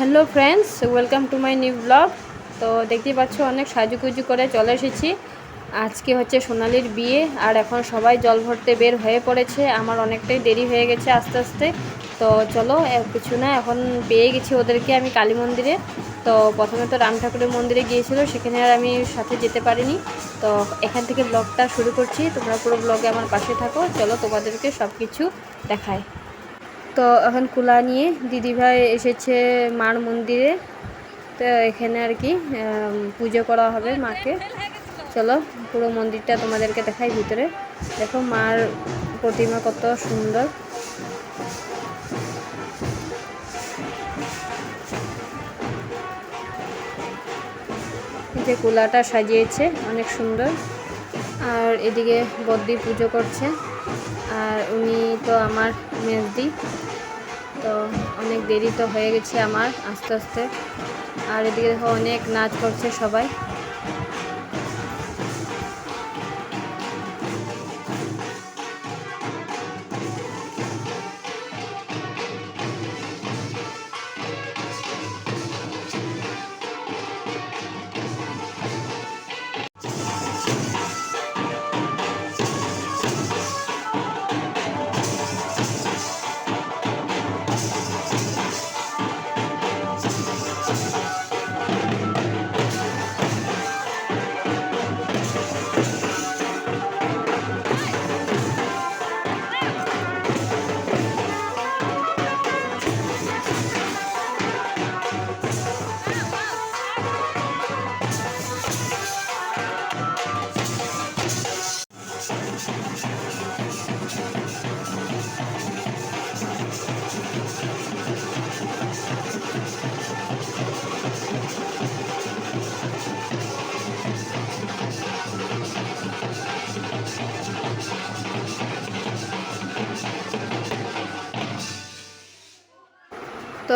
Hello friends, welcome to my new blog. তো দেখতেই পাচ্ছ, অনেক সাজুগুজু করে চলে এসেছি। আজকে হচ্ছে সোনালির বিয়ে, আর এখন সবাই জল ভরতে বের হয়ে পড়েছে। আমার অনেকটাই দেরি হয়ে গেছে আস্তে আস্তে। তো চলো কিছু না, এখন পেয়ে গেছি ওদেরকে আমি কালী মন্দিরে। তো প্রথমে তো রাম ঠাকুরের মন্দিরে গিয়েছিল, সেখানে আর আমি সাথে যেতে পারিনি। তো এখান থেকে ব্লগটা শুরু করছি। তোমরা পুরো ব্লগে আমার পাশে থাকো। চলো তোমাদেরকে সব কিছু দেখায়। তো এখন কুলা নিয়ে দিদিভাই এসেছে মার মন্দিরে। তো এখানে আর কি পুজো করা হবে মাকে। চলো পুরো মন্দিরটা তোমাদেরকে দেখাই ভিতরে। দেখো মার প্রতিমা কত সুন্দর। যে কুলাটা সাজিয়েছে, অনেক সুন্দর। আর এদিকে বদ্দি পুজো করছে। আর উনি তো আমার মেজদি। তো অনেক দেরি তো হয়ে গেছে আমার আস্তে আস্তে। আর এদিকে দেখো অনেক নাচ করছে সবাই।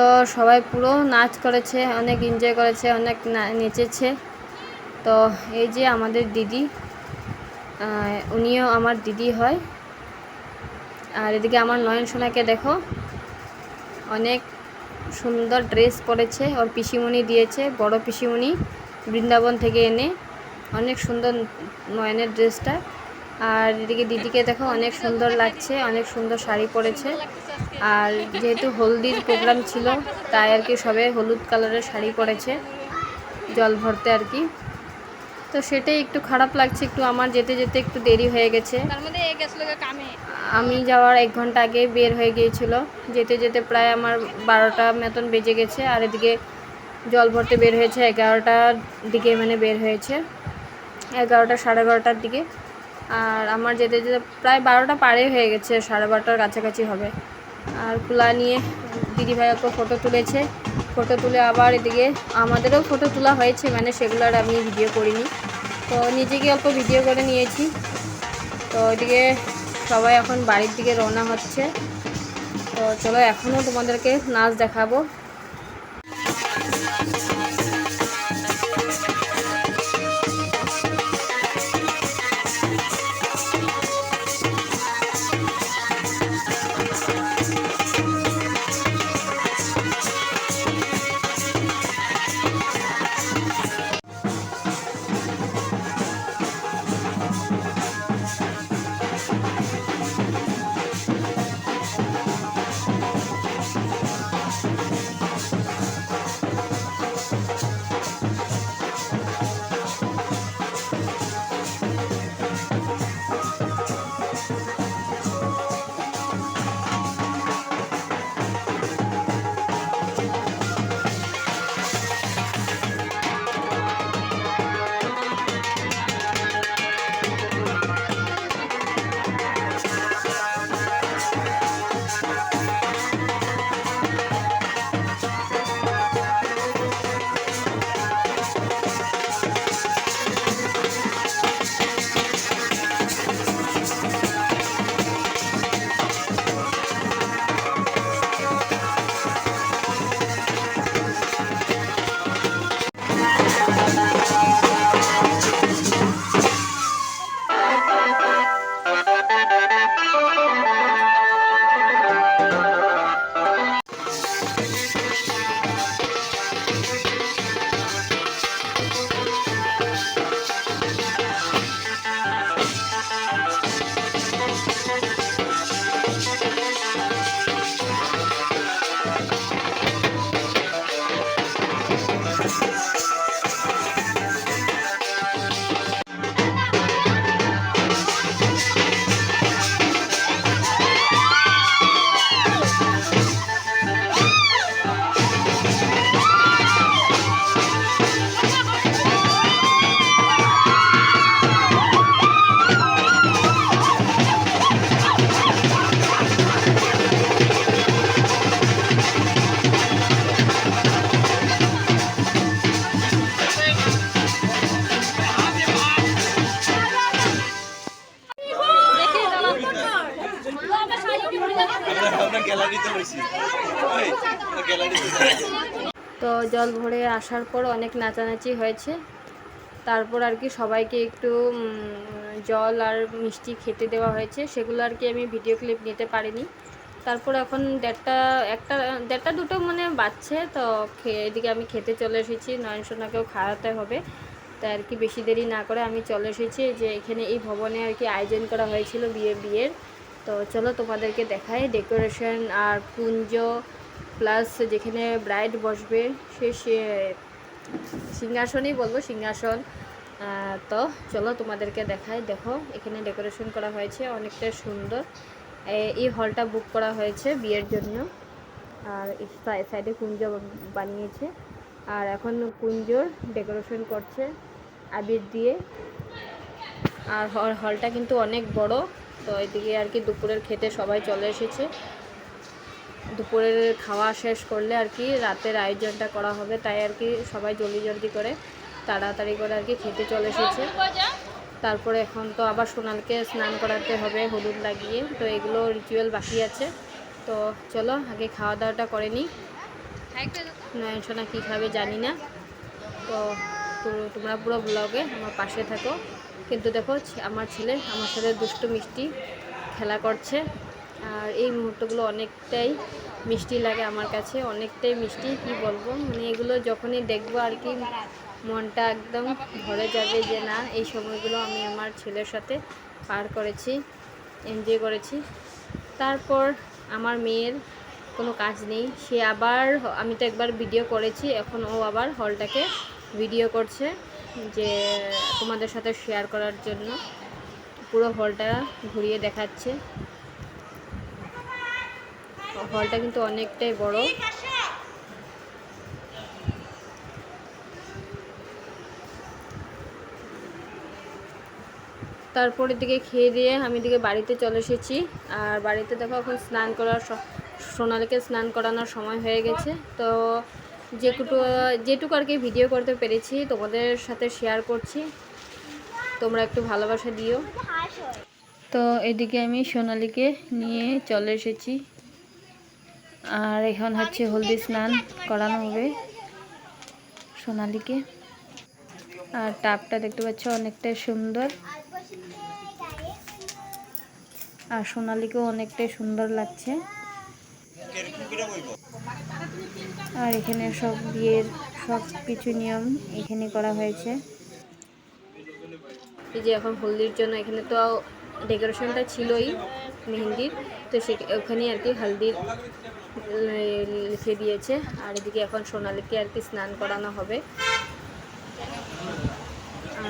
তো সবাই পুরো নাচ করেছে, অনেক এনজয় করেছে, অনেক নেচেছে। তো এই যে আমাদের দিদি উনিও আমার দিদি হয়। আর এদিকে আমার নয়ন সোনাকে দেখো, অনেক সুন্দর ড্রেস পরেছে, ওর পিসিমণি দিয়েছে, বড় পিসিমণি বৃন্দাবন থেকে এনে, অনেক সুন্দর নয়নের ড্রেসটা আর এদিকে দিদিকে দেখো, অনেক সুন্দর লাগছে, অনেক সুন্দর শাড়ি পরেছে। আর যেহেতু হলদির প্রোগ্রাম ছিল তাই আর কি সবে হলুদ কালারের শাড়ি পরেছে জল ভরতে আর কি। তো সেটাই একটু খারাপ লাগছে একটু আমার যেতে যেতে একটু দেরি হয়ে গেছে। আমি যাওয়ার এক ঘণ্টা আগে বের হয়ে গিয়েছিল। যেতে যেতে প্রায় আমার বারোটা মতন বেজে গেছে আর এদিকে জল ভরতে বের হয়েছে এগারোটার দিকে মানে বের হয়েছে এগারোটা সাড়ে এগারোটার দিকে। আর আমার যেতে যেতে প্রায় বারোটা পারে হয়ে গেছে সাড়ে বারোটার কাছাকাছি হবে। আর কুলা নিয়ে দিদিভাই ওকে ফটো তুলেছে। ফটো তুলে আবার এদিকে আমাদেরও ফটো তোলা হয়েছে মানে সেগুলো আর আমি ভিডিও করিনি। তো নিজেকে অল্প ভিডিও করে নিয়েছি। তো এদিকে সবাই এখন বাড়ির দিকে রওনা হচ্ছে। তো চলো এখনও তোমাদেরকে নাচ দেখাবো। জল ভরে আসার পর অনেক নাচানাচি হয়েছে। তারপর আর কি সবাইকে একটু জল আর মিষ্টি খেতে দেওয়া হয়েছে। সেগুলো আর কি আমি ভিডিও ক্লিপ নিতে পারিনি। তারপর এখন দেড়টা, একটা, দেড়টা দুটো মানে বাজছে, তো এদিকে আমি খেতে চলে এসেছি। নয়নসোনাকেও খাওয়াতে হবে। তাই আর কি বেশি দেরি না করে আমি চলে এসেছি। যে এখানে এই ভবনে আর কি আয়োজন করা হয়েছিল বিয়ে, বিয়ের। তো চলো তোমাদেরকে দেখাই। ডেকোরেশন আর কুঞ্জ প্লাস যেখানে ব্রাইড বসবে, সে, সে- সিংহাসনই বলব, সিংহাসন। তো চলো তোমাদেরকে দেখাই। দেখো, এখানে ডেকোরেশন করা হয়েছে, অনেকটা সুন্দর। এই হলটা বুক করা হয়েছে বিয়ের জন্য। আর সাই- সাইডে কুঞ্জ বানিয়েছে। আর এখন কুঞ্জর ডেকোরেশন করছে আবির দিয়ে। আর হলটা কিন্তু অনেক বড়। তো এদিকে আর কি দুপুরের খেতে সবাই চলে এসেছে। দুপুরের খাওয়া শেষ করলে আর কি রাতের আয়োজনটা করা হবে, তাই আর কি সবাই জলদি জলদি করে তাড়াতাড়ি করে আর কি খেতে চলে এসেছে। তারপরে এখন তো আবার সোনালকে স্নান করাতে হবে, হলুদ লাগিয়ে, তো এগুলো রিচুয়াল বাকি আছে। তো চলো, আগে খাওয়া দাওয়াটা করে নিই। নয়ন সোনা কী খাবে জানি না। তো তোমরা পুরো ব্লগে আমার পাশে থাকো। কিন্তু দেখো আমার ছেলে আমার সাথে দুষ্টু মিষ্টি খেলা করছে। আর এই মুহূর্তগুলো অনেকটাই মিষ্টি লাগে আমার কাছে, অনেকটাই মিষ্টি, কি বলব? মানে এগুলো যখনই দেখব আর কি, মনটা একদম ভরে যাবে যে না, এই সময়গুলো আমি আমার ছেলের সাথে পার করেছি এনজয় করেছি। তারপর আমার মেয়ের কোনো কাজ নেই, সে আবার, আমি তো একবার ভিডিও করেছি, এখন ও আবার হলটাকে ভিডিও করছে যে তোমাদের সাথে শেয়ার করার জন্য। পুরো হলটা ঘুরিয়ে দেখাচ্ছে। হলটা কিন্তু অনেকটাই বড়। তারপরের দিকে খেয়ে দিয়ে আমি দিকে বাড়িতে চলে এসেছি। আর বাড়িতে দেখো এখন স্নান করার সোনালিকে স্নান করানোর সময় হয়ে গেছে। তো যেটুকু যেটুকু আর কি ভিডিও করতে পেরেছি তোমাদের সাথে শেয়ার করছি। তোমরা একটু ভালোবাসা দিও। তো এদিকে আমি সোনালিকে নিয়ে চলে এসেছি। আর এখন হচ্ছে হলদি স্নান করানো হবে সোনালিকে। আর টাপটা দেখতে পাচ্ছ অনেকটাই সুন্দর। আর সোনালিকেও অনেকটাই সুন্দর লাগছে। আর এখানে সব বিয়ের সব কিছু নিয়ম এখানে করা হয়েছে। এই যে এখন হলদির জন্য এখানে তো ডেকোরেশনটা ছিলই, মেহেন্দির, তো সে ওখানে আর কি হলদির লিখে দিয়েছে। আর এদিকে এখন সোনালিকে আর কি স্নান করানো হবে।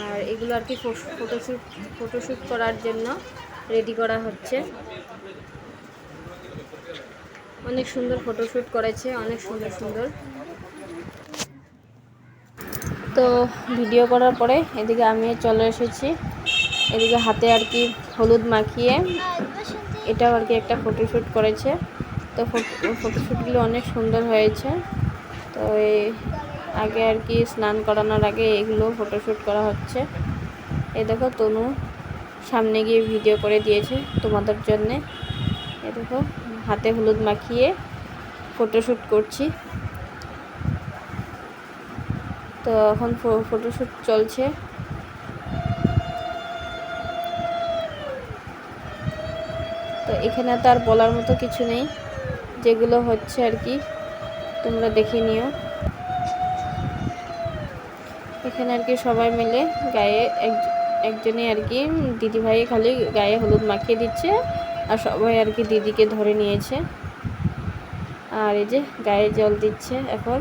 আর এগুলো আর কি ফটোশ্যুট ফটোশ্যুট করার জন্য রেডি করা হচ্ছে। অনেক সুন্দর ফটোশ্যুট করেছে, অনেক সুন্দর সুন্দর। তো ভিডিও করার পরে এদিকে আমি চলে এসেছি। এদিকে হাতে আর কি হলুদ মাখিয়ে এটাও আর কি একটা ফটোশ্যুট করেছে। তো ফটোশ্যুটগুলো অনেক সুন্দর হয়েছে। তো এই আগে আর কি স্নান করানোর আগে এগুলো ফটোশ্যুট করা হচ্ছে। এই দেখো তনু সামনে গিয়ে ভিডিও করে দিয়েছে তোমাদের জন্যে। এ দেখো, হাতে হলুদ মাখিয়ে ফটোশ্যুট করছি। তো এখন ফটোশ্যুট চলছে। তো এখানে তো আর বলার মতো কিছু নেই। যেগুলো হচ্ছে আর কি, তোমরা দেখে নিও। এখানে আর কি সবাই মিলে গায়ে এক একজনে আর কি, দিদিভাই খালি গায়ে হলুদ মাখিয়ে দিচ্ছে আর সবাই আর কি দিদিকে ধরে নিয়েছে। আর এই যে গায়ে জল দিচ্ছে এখন।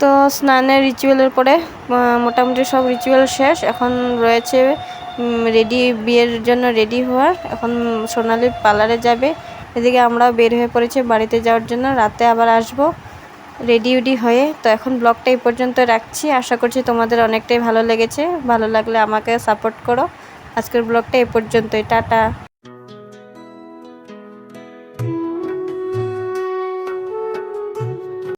তো স্নানের রিচুয়ালের পরে মোটামুটি সব রিচুয়াল শেষ। এখন রয়েছে রেডি বিয়ের জন্য রেডি হওয়ার। এখন সোনালি পার্লারে যাবে। এদিকে আমরাও বের হয়ে পড়েছি বাড়িতে যাওয়ার জন্য। রাতে আবার আসব রেডি উডি হয়ে। তো এখন ব্লগটা এই পর্যন্ত রাখছি। আশা করছি তোমাদের অনেকটাই ভালো লেগেছে। ভালো লাগলে আমাকে সাপোর্ট করো। আজকের ব্লগটা এই পর্যন্তই। টাটা।